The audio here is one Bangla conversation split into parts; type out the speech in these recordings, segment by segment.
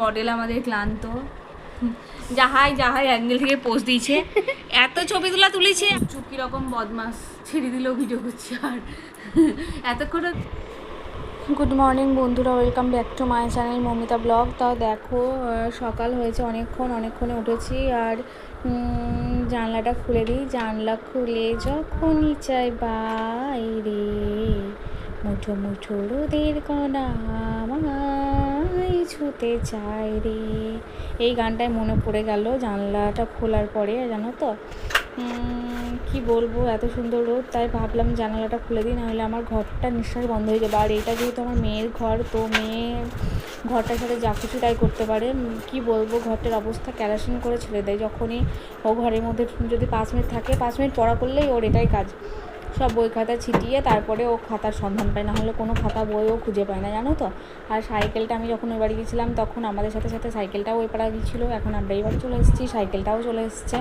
মডেল আমাদের ক্লান্ত। যাহাই যাহাই অ্যাঙ্গেল থেকে পোস্ট দিয়েছে। এত ছবি তোলা তুলেছে। চুপ রকম বদমাস ছেড়ে দিলেও ভিডিও করছে আর। এতক্ষণ গুড মর্নিং বন্ধুরা welcome back to my channel Mamita blog তাও দেখো সকাল হয়েছে অনেকক্ষণ, অনেকক্ষণে উঠেছি আর জানলাটা খুলে দিই। জানলা খুলে যখনই চাই বাইরে, মুঠো মুঠো রোদের কণা আমায় ছুতে চায় রে। এই গানটায় মনে পড়ে গেল জানলাটা খোলার পরে, জানো তো? কি বলব, এত সুন্দর রোদ, তাই ভাবলাম জানালাটা খুলে দিই, নাহলে আমার ঘরটা নিঃশ্বাস বন্ধ হয়ে যাবে। আর এটা যেহেতু আমার মেয়ের ঘর, তো মেয়ে ঘরটার সাথে যা কিছু তাই করতে পারে। কি বলব, ঘরটার অবস্থা ক্যারাসিন করে ছেড়ে দেয়। যখনই ও ঘরের মধ্যে যদি পাঁচ মিনিট থাকে, পাঁচ মিনিট পড়া করলেই ওর এটাই কাজ। সব বই খাতা ছিটিয়ে তারপরে ও খাতার সন্ধান পায়, না হলে কোনো খাতা বইও খুঁজে পায় না, জানো তো? আর সাইকেলটা আমি যখন ওই বাড়ি গেছিলাম, তখন আমাদের সাথে সাথে সাইকেলটাও ওই পাড়া গিয়েছিল এখন আমরা এই বাড়ি চলে এসেছি, সাইকেলটাও চলে এসেছে।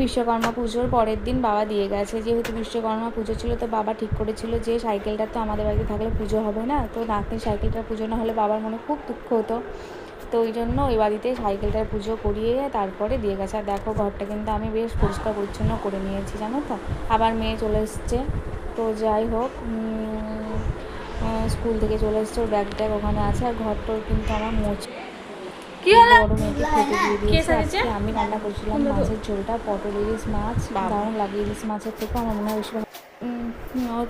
বিশ্বকর্মা পুজোর পরের দিন বাবা দিয়ে গেছে, যেহেতু বিশ্বকর্মা পুজো ছিল, তো বাবা ঠিক করেছিল যে সাইকেলটা তো আমাদের বাড়িতে থাকলে পুজো হবে না, তো নাতনির সাইকেলটা পুজো না হলে বাবার মনে খুব দুঃখ হতো। তো ওই জন্য ওই বাড়িতে সাইকেলটার পুজো করিয়ে তারপরে দিয়ে গেছে। আর দেখো ঘরটা কিন্তু আমি বেশ পরিষ্কার পরিচ্ছন্ন করে নিয়েছি জানো তো? আবার মেয়ে চলে এসছে। তো যাই হোক স্কুল থেকে চলে এসছে ওর ব্যাগ ট্যাগ ওখানে আছে। আর ঘরটাও কিন্তু আমার মোচ কি হলো? আমি রান্না করছিলাম মাছের ঝোলটা পটল ইলিশ মাছ দারুণ লাগে ইলিশ মাছের থেকে। আমার মনে হয়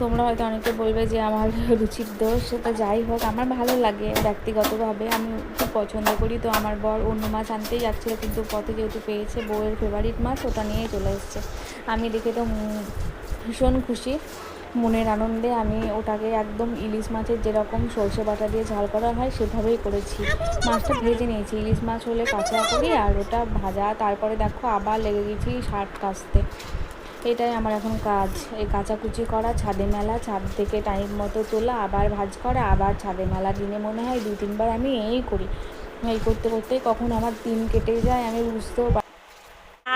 তোমরা হয়তো অনেকে বলবে যে আমার রুচির দোষ সেটা যাই হোক, আমার ভালো লাগে ব্যক্তিগতভাবে। আমি খুব পছন্দ করি, তো আমার বর অন্য মাছ আনতেই যাচ্ছিল, কিন্তু পথে যেহেতু পেয়েছে বউয়ের ফেভারিট মাছ, ওটা নিয়েই চলে এসছে। আমি দেখে তো ভীষণ খুশি। মনের আনন্দে আমি ওটাকে একদম ইলিশ মাছের যেরকম সর্ষে বাটা দিয়ে ঝাল করা হয়, সেভাবেই করেছি। মাছটা ভেজে নিয়েছি। ইলিশ মাছ হলে কাঁচা করি আর ওটা ভাজা, তারপরে দেখো আবার লেগে গেছি শার্ট কাচতে এটাই আমার এখন কাজ। এই কাচাকুচি করা, ছাদে মেলা, ছাদ থেকে টাইম মতো তোলা, আবার ভাজ করা, আবার ছাদে মেলা দিনে মনে হয় দু, তিনবার আমি এই করি। এই করতে করতেই কখন আমার দিন কেটে যায় আমি বুঝতেও পারি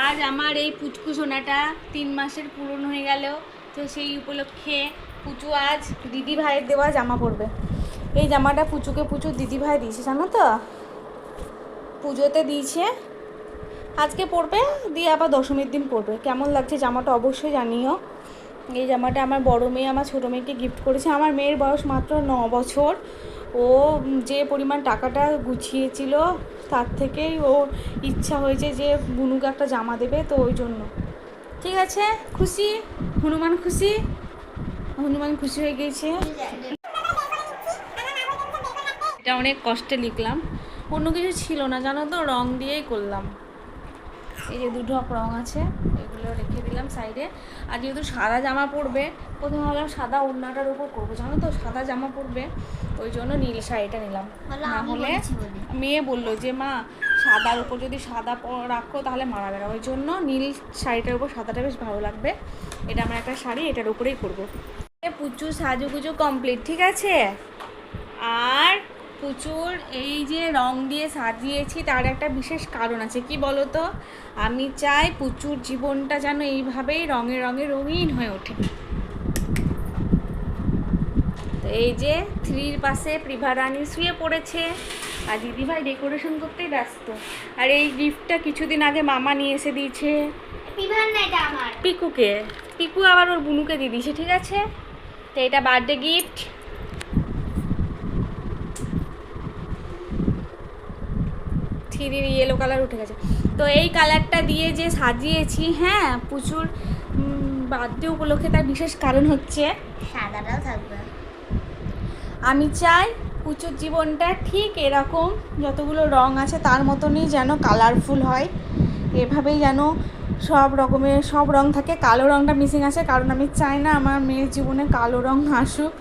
আজ আমার এই পুচকু সোনাটা তিন মাসের পূরণ হয়ে গেল, তো সেই উপলক্ষে পুচু আজ দিদি ভাইয়ের দেওয়া জামা পরবে। এই জামাটা পুচুকে পুচু দিদি ভাই দিয়েছে, জানো তো? পুজোতে দিয়েছে। আজকে পরবে, দিয়ে আবার দশমীর দিন পরবে। কেমন লাগছে জামাটা অবশ্যই জানিও। এই জামাটা আমার বড় মেয়ে আমার ছোটো মেয়েকে গিফট করেছে। আমার মেয়ের বয়স মাত্র ন বছর। ও যে পরিমাণ টাকাটা গুছিয়েছিল, তার থেকেই ও ইচ্ছা হয়েছে যে বুনুকে একটা জামা দেবে, তো ওই জন্য। ঠিক আছে? খুশি? হনুমান খুশি? হনুমান খুশি হয়ে গিয়েছে। এটা অনেক কষ্টে লিখলাম। অন্য কিছু ছিল না, জানো তো? রং দিয়েই করলাম। এই যে দুটো রং আছে এগুলো রেখে দিলাম সাইডে আর যেহেতু সাদা জামা পরবে প্রথমে ভাবলাম সাদা ওড়নাটার উপর করব। জানো তো সাদা জামা পরবে ওই জন্য নীল শাড়িটা নিলাম। না হলে মেয়ে বলল যে মা সাদার উপর যদি সাদা রাখো তাহলে মারা বেড়া ওই জন্য নীল শাড়িটার উপর সাদাটা বেশ ভালো লাগবে। এটা আমার একটা শাড়ি এটার উপরেই করব। পুচু সাজুগুজু কমপ্লিট ঠিক আছে? আর প্রচুর এই যে রং দিয়ে সাজিয়েছি তার একটা বিশেষ কারণ আছে। কি বলো তো আমি চাই প্রচুর জীবনটা যেন এইভাবেই রঙে রঙে রঙিন হয়ে ওঠে। তো এই যে থ্রির পাশে প্রিভা রানী শুয়ে পড়েছে। আর দিদিভাই ডেকোরেশন করতেই ব্যস্ত। আর এই গিফটটা কিছুদিন আগে মামা নিয়ে এসে দিয়েছে। পিকুকে। পিকু আবার ওর বুনুকে দিয়ে দিয়েছে ঠিক আছে? তো এটা বার্থডে গিফট থ্রির ইয়েলো কালার উঠে গেছে। তো এই কালারটা দিয়ে যে সাজিয়েছি হ্যাঁ প্রচুর বার্থডে উপলক্ষে তার বিশেষ কারণ হচ্ছে সাদাটাও থাকবে। আমি চাই পুচুর জীবনটা ঠিক এরকম যতগুলো রং আছে তার মতনই যেন কালারফুল হয়। এভাবেই যেন সব রকমের সব রং থাকে। কালো রংটা মিসিং আছে কারণ আমি চাই না আমার মেয়ের জীবনে কালো রং আসুক।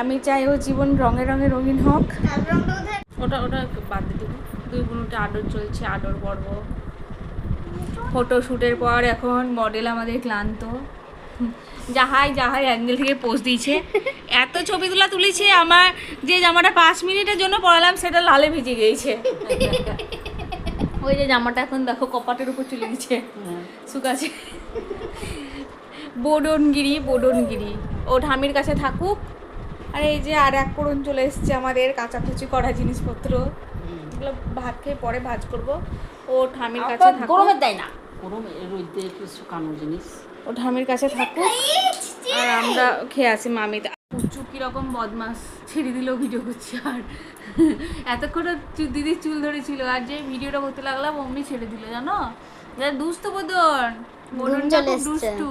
আমি চাই ও জীবন রঙে রঙে রঙিন হোক। ওটা ওটা বাদ দেবো দুই বোনটা আদর চলছে আদর পর্ব। ফটো শ্যুটের পর এখন মডেল আমাদের ক্লান্ত। যাহাই যাহাই অ্যাঙ্গেল থেকে পোস্ট দিয়েছে। এত ছবি তোলা তুলেছে আমার যে জামাটা পাঁচ মিনিটের জন্য পরালাম সেটা লালে ভিজে গিয়েছে। ওই যে জামাটা এখন দেখো কপাটের উপর চলে গেছে শুকাছে বোডনগিরি বোডনগিরি ও ঠামির কাছে থাকুক। আর এই যে আর এক করুন চলে এসছে আমাদের কাচাকুচি করা জিনিসপত্র। মাছগুলো ভাত খেয়ে পরে ভাজ করব। ও ঠামির কাছে থাকুক। গরমে দেয় না। গরমে রোদে একটু শুকানো জিনিস। ও ঠামির কাছে থাকুক। আর আমরা খেয়ে আসি মামি পুচু কীরকম বদমাস। ছেড়ে দিলেও ভিডিও করছি আর। এতক্ষণ দিদির চুল ধরেছিল। আর যে ভিডিওটা করতে লাগলাম অমনি ছেড়ে দিল জানো? দুস্থ বোধন এসছে। দুষ্টু।